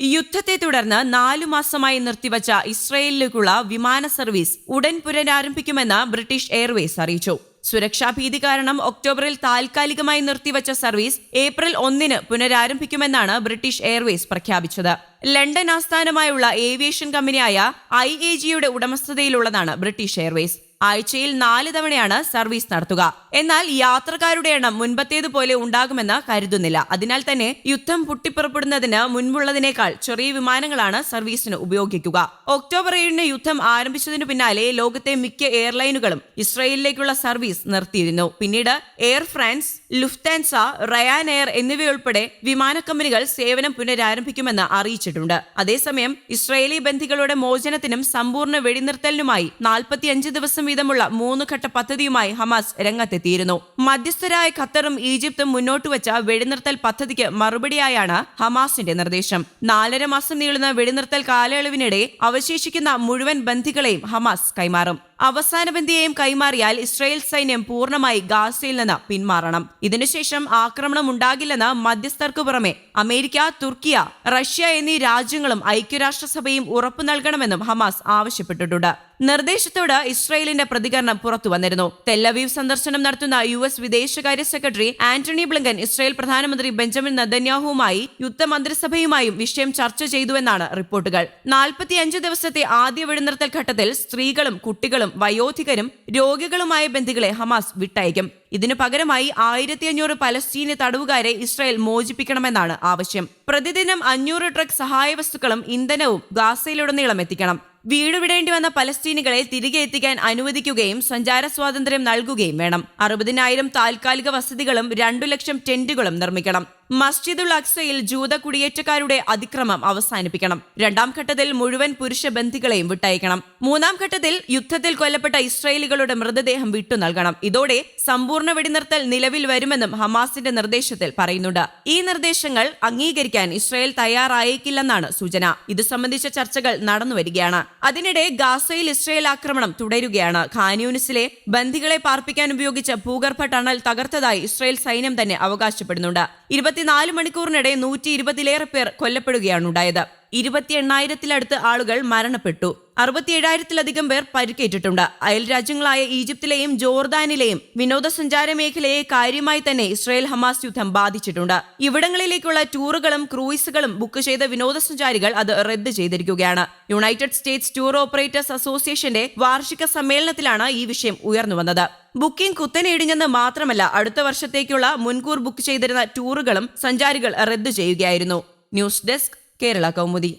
യുദ്ധത്തെ തുടർന്ന് നാലു മാസമായി നിർത്തിവച്ച ഇസ്രയേലിലേക്കുള്ള വിമാന സർവീസ് ഉടൻ പുനരാരംഭിക്കുമെന്ന് ബ്രിട്ടീഷ് എയർവേസ് അറിയിച്ചു. സുരക്ഷാ ഭീതി കാരണം ഒക്ടോബറിൽ താൽക്കാലികമായി നിർത്തിവച്ച സർവീസ് ഏപ്രിൽ ഒന്നിന് പുനരാരംഭിക്കുമെന്നാണ് ബ്രിട്ടീഷ് എയർവേസ് പ്രഖ്യാപിച്ചത്. ലണ്ടൻ ആസ്ഥാനമായുള്ള ഏവിയേഷൻ കമ്പനിയായ ഐ എ ജിയുടെ ഉടമസ്ഥതയിലുള്ളതാണ് ബ്രിട്ടീഷ് എയർവേസ്. ആഴ്ചയിൽ നാല് തവണയാണ് സർവീസ് നടത്തുക. എന്നാൽ യാത്രക്കാരുടെ എണ്ണം മുൻപത്തേതുപോലെ ഉണ്ടാകുമെന്ന് കരുതുന്നില്ല. അതിനാൽ തന്നെ യുദ്ധം പൊട്ടിപ്പുറപ്പെടുന്നതിന് മുൻപുള്ളതിനേക്കാൾ ചെറിയ വിമാനങ്ങളാണ് സർവീസിന് ഉപയോഗിക്കുക. ഒക്ടോബർ ഏഴിന് യുദ്ധം ആരംഭിച്ചതിനു പിന്നാലെ ലോകത്തെ മിക്ക എയർലൈനുകളും ഇസ്രയേലിലേക്കുള്ള സർവീസ് നിർത്തിയിരുന്നു. പിന്നീട് Air France Lufthansa Ryanair എന്നിവയുൾപ്പെടെ വിമാന കമ്പനികൾ സേവനം പുനരാരംഭിക്കുമെന്ന് അറിയിച്ചിട്ടുണ്ട്. അതേസമയം ഇസ്രയേലി ബന്ധികളുടെ മോചനത്തിനും സമ്പൂർണ വെടിനിർത്തലിനുമായി നാൽപ്പത്തിയഞ്ച് ദിവസം വീതമുള്ള മൂന്ന് ഘട്ട പദ്ധതിയുമായി ഹമാസ് രംഗത്തെത്തിയിരുന്നു. മധ്യസ്ഥരായ ഖത്തറും ഈജിപ്തും മുന്നോട്ട് വെച്ച വെടിനിർത്തൽ പദ്ധതിക്ക് മറുപടിയായാണ് ഹമാസിന്റെ നിർദ്ദേശം. നാലര മാസം നീളുന്ന വെടിനിർത്തൽ കാലയളവിനിടെ അവശേഷിക്കുന്ന മുഴുവൻ ബന്ധികളെയും ഹമാസ് കൈമാറും. അവസാന ബന്ധിയെയും കൈമാറിയാൽ ഇസ്രായേൽ സൈന്യം പൂർണമായി ഗാസയിൽ നിന്ന് പിന്മാറണം. ഇതിനുശേഷം ആക്രമണം ഉണ്ടാകില്ലെന്ന് മധ്യസ്ഥർക്ക് പുറമെ അമേരിക്ക തുർക്കിയ റഷ്യ എന്നീ രാജ്യങ്ങളും ഐക്യരാഷ്ട്രസഭയും ഉറപ്പു നൽകണമെന്നും ഹമാസ് ആവശ്യപ്പെട്ടിട്ടുണ്ട്. നിർദ്ദേശത്തോട് ഇസ്രയേലിന്റെ പ്രതികരണം പുറത്തു വന്നിരുന്നു. തെല്ലവീവ് സന്ദർശനം നടത്തുന്ന യു എസ് വിദേശകാര്യ സെക്രട്ടറി ആന്റണി ബ്ലിങ്കൻ ഇസ്രയേൽ പ്രധാനമന്ത്രി ബെഞ്ചമിൻ നദന്യാഹുവുമായി യുദ്ധമന്ത്രിസഭയുമായും വിഷയം ചർച്ച ചെയ്തുവെന്നാണ് റിപ്പോർട്ടുകൾ. നാൽപ്പത്തിയഞ്ച് ദിവസത്തെ ആദ്യ വെടിനിർത്തൽ ഘട്ടത്തിൽ സ്ത്രീകളും കുട്ടികളും വയോധികരും രോഗികളുമായ ബന്ധികളെ ഹമാസ് വിട്ടയക്കും. ഇതിനു പകരമായി ആയിരത്തി അഞ്ഞൂറ് പലസ്തീനി തടവുകാരെ ഇസ്രായേൽ മോചിപ്പിക്കണമെന്നാണ് ആവശ്യം. പ്രതിദിനം അഞ്ഞൂറ് ട്രക്ക് സഹായ വസ്തുക്കളും ഇന്ധനവും ഗാസയിലുടനീളം എത്തിക്കണം. വീട് വിടേണ്ടി വന്ന പലസ്തീനികളെ തിരികെ എത്തിക്കാൻ അനുവദിക്കുകയും സഞ്ചാര സ്വാതന്ത്ര്യം നൽകുകയും വേണം. അറുപതിനായിരം താൽക്കാലിക വസതികളും രണ്ടു ലക്ഷം ടെന്റുകളും നിർമ്മിക്കണം. മസ്ജിദുൽ അക്സയിൽ ജൂത കുടിയേറ്റക്കാരുടെ അതിക്രമം അവസാനിപ്പിക്കണം. രണ്ടാം ഘട്ടത്തിൽ മുഴുവൻ പുരുഷ ബന്ധികളെയും വിട്ടയക്കണം. മൂന്നാം ഘട്ടത്തിൽ യുദ്ധത്തിൽ കൊല്ലപ്പെട്ട ഇസ്രായേലികളുടെ മൃതദേഹം വിട്ടു നൽകണം. ഇതോടെ സമ്പൂർണ വെടിനിർത്തൽ നിലവിൽ വരുമെന്നും ഹമാസിന്റെ നിർദ്ദേശത്തിൽ പറയുന്നുണ്ട്. ഈ നിർദ്ദേശങ്ങൾ അംഗീകരിക്കാൻ ഇസ്രായേൽ തയ്യാറായേക്കില്ലെന്നാണ് സൂചന. ഇത് സംബന്ധിച്ച ചർച്ചകൾ നടന്നുവരികയാണ് അതിനിടെ ഗാസയിൽ ഇസ്രായേൽ ആക്രമണം തുടരുകയാണ്. ഖാൻയൂനിസിലെ ബന്ധികളെ പാർപ്പിക്കാൻ ഉപയോഗിച്ച ഭൂഗർഭ ടണൽ തകർത്തതായി ഇസ്രായേൽ സൈന്യം തന്നെ അവകാശപ്പെടുന്നുണ്ട്. ഇരുപത്തിനാല് മണിക്കൂറിനിടെ നൂറ്റി ഇരുപതിലേറെ പേർ കൊല്ലപ്പെടുകയാണ് ഉണ്ടായത് ഇരുപത്തി എണ്ണായിരത്തിലടുത്ത് ആളുകൾ മരണപ്പെട്ടു. അറുപത്തിയേഴായിരത്തിലധികം പേർ പരിക്കേറ്റിട്ടുണ്ട്. അയൽ രാജ്യങ്ങളായ ഈജിപ്തിലെയും ജോർദാനിലെയും വിനോദസഞ്ചാര മേഖലയെ കാര്യമായി തന്നെ ഇസ്രായേൽ ഹമാസ് യുദ്ധം ബാധിച്ചിട്ടുണ്ട്. ഇവിടങ്ങളിലേക്കുള്ള ടൂറുകളും ക്രൂയിസുകളും ബുക്ക് ചെയ്ത വിനോദസഞ്ചാരികൾ അത് റദ്ദ് ചെയ്തിരിക്കുകയാണ്. യുണൈറ്റഡ് സ്റ്റേറ്റ്സ് ടൂർ ഓപ്പറേറ്റേഴ്സ് അസോസിയേഷന്റെ വാർഷിക സമ്മേളനത്തിലാണ് ഈ വിഷയം ഉയർന്നു വന്നത് ബുക്കിംഗ് കുത്തനെയിടിഞ്ഞെന്ന് മാത്രമല്ല അടുത്ത വർഷത്തേക്കുള്ള മുൻകൂർ ബുക്ക് ചെയ്തിരുന്ന ടൂറുകളും സഞ്ചാരികൾ റദ്ദു ചെയ്യുകയായിരുന്നു. News desk Kerala Kaumudi.